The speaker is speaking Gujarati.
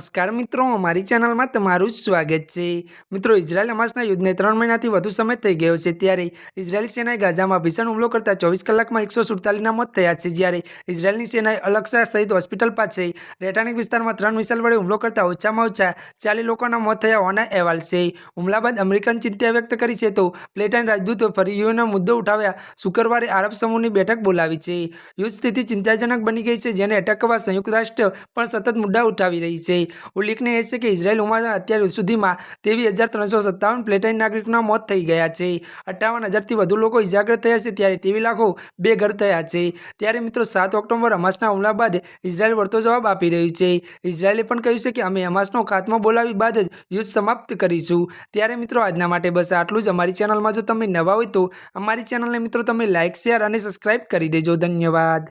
નમસ્કાર મિત્રો અમારી ચેનલમાં તમારું સ્વાગત છે. મિત્રો, ઇઝરાયલ હમાસના યુદ્ધને ત્રણ મહિનાથી વધુ સમય થઈ ગયો છે ત્યારે ઇઝરાયલ સેનાએ ગાઝામાં ભીષણ હુમલો કરતા ચોવીસ કલાકમાં એકસો સુડતાલીસના મોત થયા છે જ્યારે ઇઝરાયલની સેનાએ અલક્સા સહિત હોસ્પિટલ પાસે રેટાનિક વિસ્તારમાં ત્રણ મિસાઇલ વડે હુમલો કરતા ઓછામાં ઓછા ચાલીસ લોકોના મોત થયા હોવાના અહેવાલ છે. હુમલા બાદ અમેરિકન ચિંતા વ્યક્ત કરી છે તો પ્લેટાઇન રાજદૂતો ફરી યુએનનો મુદ્દો ઉઠાવ્યા શુક્રવારે આરબ સમૂહની બેઠક બોલાવી છે. યુદ્ધ સ્થિતિ ચિંતાજનક બની ગઈ છે, જેને અટકવા સંયુક્ત રાષ્ટ્ર પણ સતત મુદ્દા ઉઠાવી રહી છે. ઉલ્લેખનીય છે કે ઇઝરાયેલ હુમલામાં અત્યાર સુધીમાં તેવી હજાર ત્રણસો સત્તાવન પ્લેટાઇન નાગરિકોના મોત થઈ ગયા છે. અઠ્ઠાવન હજારથી વધુ લોકો ઇજાગ્રસ્ત થયા છે ત્યારે તેવી લાખો બેઘર થયા છે. ત્યારે મિત્રો સાત ઓક્ટોબર હમાસના હુમલા બાદ ઇઝરાયેલ વળતો જવાબ આપી રહ્યું છે. ઇઝરાયેલે પણ કહ્યું છે કે અમે હમાસનો ખાત્મો બોલાવી બાદ જ યુદ્ધ સમાપ્ત કરીશું. ત્યારે મિત્રો આજના માટે બસ આટલું જ. અમારી ચેનલમાં જો તમે નવા હોય તો અમારી ચેનલને મિત્રો તમે લાઇક, શેર અને સબસ્ક્રાઇબ કરી દેજો. ધન્યવાદ.